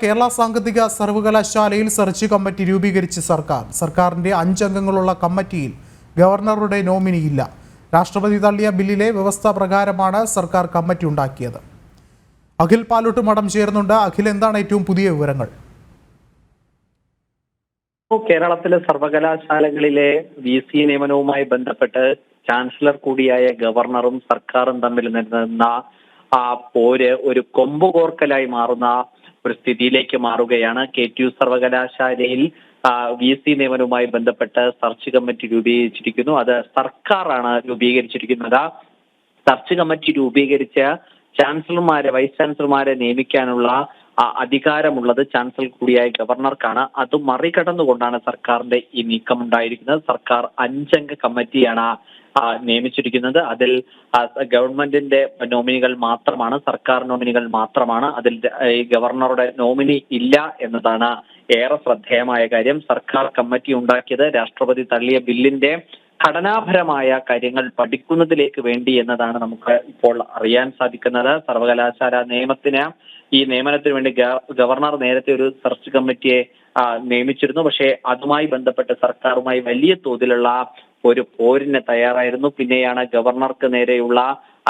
കേരള സാങ്കേതിക സർവകലാശാലയിൽ search committee രൂപീകരിച്ച് സർക്കാർ. സർക്കാരിന്റെ അഞ്ചംഗങ്ങളുള്ള കമ്മിറ്റിയിൽ ഗവർണറുടെ നോമിനിയില്ല രാഷ്ട്രപതി തള്ളിയ ബില്ലിലെ വ്യവസ്ഥ പ്രകാരമാണ് സർക്കാർ കമ്മിറ്റി ഉണ്ടാക്കിയത്. അഖിൽ പാലോട്ട് മഠം ചേർന്നുണ്ട് അഖിൽ എന്താണ് ഏറ്റവും പുതിയ വിവരങ്ങൾ? കേരളത്തിലെ സർവകലാശാലകളിലെ വി സി നിയമനവുമായി ബന്ധപ്പെട്ട് ചാൻസലർ കൂടിയായ ഗവർണറും സർക്കാരും തമ്മിൽ നിന്ന ആ പോര് ഒരു കൊമ്പുകോർക്കലായി മാറുന്ന ഒരു സ്ഥിതിയിലേക്ക് മാറുകയാണ്. കെ ടി യു സർവകലാശാലയിൽ വി സി നിയമനവുമായി ബന്ധപ്പെട്ട് സെർച്ച് കമ്മിറ്റി രൂപീകരിച്ചിരിക്കുന്നു. അത് സർക്കാരാണ് രൂപീകരിച്ചിരിക്കുന്നത്. സെർച്ച് കമ്മിറ്റി രൂപീകരിച്ച ചാൻസലർമാരെ വൈസ് ചാൻസലർമാരെ നിയമിക്കാനുള്ള അധികാരമുള്ളത് ചാൻസലർ കൂടിയായ ഗവർണർക്കാണ്. അത് മറികടന്നുകൊണ്ടാണ് സർക്കാരിന്റെ ഈ നീക്കം ഉണ്ടായിരിക്കുന്നത് സർക്കാർ അഞ്ചംഗ കമ്മിറ്റിയാണ് നിയമിച്ചിരിക്കുന്നത്. അതിൽ ഗവൺമെന്റിന്റെ നോമിനികൾ മാത്രമാണ് സർക്കാർ നോമിനികൾ മാത്രമാണ്. അതിൽ ഈ ഗവർണറുടെ നോമിനി ഇല്ല എന്നതാണ് ഏറെ ശ്രദ്ധേയമായ കാര്യം. സർക്കാർ കമ്മിറ്റി ഉണ്ടാക്കിയത് രാഷ്ട്രപതി തള്ളിയ ബില്ലിന്റെ ഘടനാപരമായ കാര്യങ്ങൾ പഠിക്കുന്നതിലേക്ക് വേണ്ടി എന്നതാണ് നമുക്ക് ഇപ്പോൾ അറിയാൻ സാധിക്കുന്നത്. സർവകലാശാല നിയമത്തിന് ഈ നിയമനത്തിന് വേണ്ടി ഗവർണർ നേരത്തെ ഒരു സെർച്ച് കമ്മിറ്റിയെ നിയമിച്ചിരുന്നു. പക്ഷേ അതുമായി ബന്ധപ്പെട്ട് സർക്കാരുമായി വലിയ തോതിലുള്ള ഒരു പോരിന് തയ്യാറായിരുന്നു. പിന്നെയാണ് ഗവർണർക്ക് നേരെയുള്ള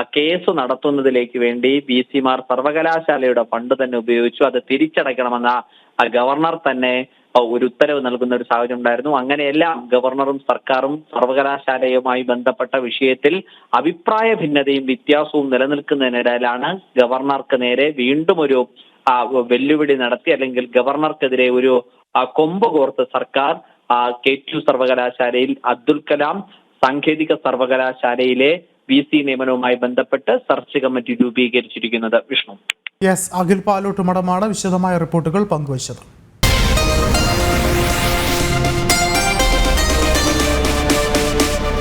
ആ കേസ് നടത്തുന്നതിലേക്ക് വേണ്ടി ബി സിമാർ സർവകലാശാലയുടെ ഫണ്ട് തന്നെ ഉപയോഗിച്ചു. അത് തിരിച്ചടയ്ക്കണമെന്ന ഗവർണർ തന്നെ ഒരു ഉത്തരവ് നൽകുന്ന ഒരു സാഹചര്യം ഉണ്ടായിരുന്നു. അങ്ങനെയെല്ലാം ഗവർണറും സർക്കാരും സർവകലാശാലയുമായി ബന്ധപ്പെട്ട വിഷയത്തിൽ അഭിപ്രായ ഭിന്നതയും വ്യത്യാസവും നിലനിൽക്കുന്നതിനിടയിലാണ് ഗവർണർക്ക് നേരെ വീണ്ടും ഒരു വെല്ലുവിളി നടത്തി അല്ലെങ്കിൽ ഗവർണർക്കെതിരെ ഒരു കൊമ്പ് കോർത്ത് സർക്കാർ കെ ടു സർവകലാശാലയിൽ അബ്ദുൽ കലാം സാങ്കേതിക സർവകലാശാലയിലെ വി സി നിയമനവുമായി ബന്ധപ്പെട്ട് സെർച്ച് കമ്മിറ്റി രൂപീകരിച്ചിരിക്കുന്നത്. വിഷ്ണു. യെസ് അഖിൽ പാലോട്ട് മഠമാണ് വിശദമായ റിപ്പോർട്ടുകൾ പങ്കുവച്ചത്.